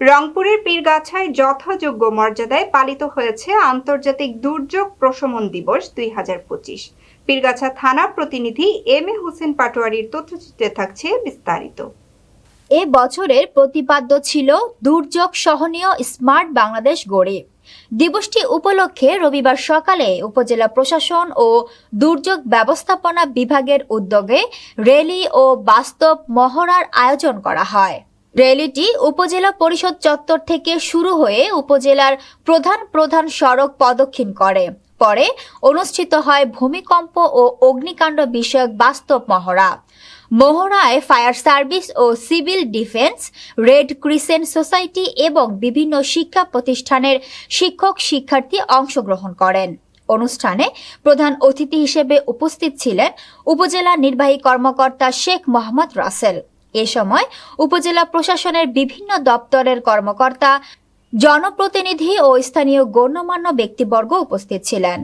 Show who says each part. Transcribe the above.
Speaker 1: রংপুরের পীরগাছায় যথাযোগ্য মর্যাদায় পালিত হয়েছে আন্তর্জাতিক দুর্যোগ প্রশমন দিবস দুই হাজার পঁচিশ। পীরগাছা থানা প্রতিনিধি এম এ হোসেন পাটোয়ারির তথ্যচিত্রে থাকছে বিস্তারিত।
Speaker 2: এ বছরের প্রতিপাদ্য ছিল দুর্যোগ সহনীয় স্মার্ট বাংলাদেশ গড়ে। দিবসটি উপলক্ষে রবিবার সকালে উপজেলা প্রশাসন ও দুর্যোগ ব্যবস্থাপনা বিভাগের উদ্যোগে র্যালি ও বাস্তব মহড়ার আয়োজন করা হয়। র্যালিটি উপজেলা পরিষদ চত্বর থেকে শুরু হয়ে উপজেলার প্রধান প্রধান সড়ক প্রদক্ষিণ করে। পরে অনুষ্ঠিত হয় ভূমিকম্প ও অগ্নিকাণ্ড বিষয়ক বাস্তব মহড়া। মহড়ায় ফায়ার সার্ভিস ও civil defence, red crescent society এবং বিভিন্ন শিক্ষা প্রতিষ্ঠানের শিক্ষক শিক্ষার্থী অংশগ্রহণ করেন। অনুষ্ঠানে প্রধান অতিথি হিসেবে উপস্থিত ছিলেন উপজেলা নির্বাহী কর্মকর্তা শেখ মোহাম্মদ রাসেল। এ সময় উপজেলা প্রশাসনের বিভিন্ন দপ্তরের কর্মকর্তা জনপ্রতিনিধি ও স্থানীয় গণ্যমান্য ব্যক্তিবর্গ উপস্থিত ছিলেন।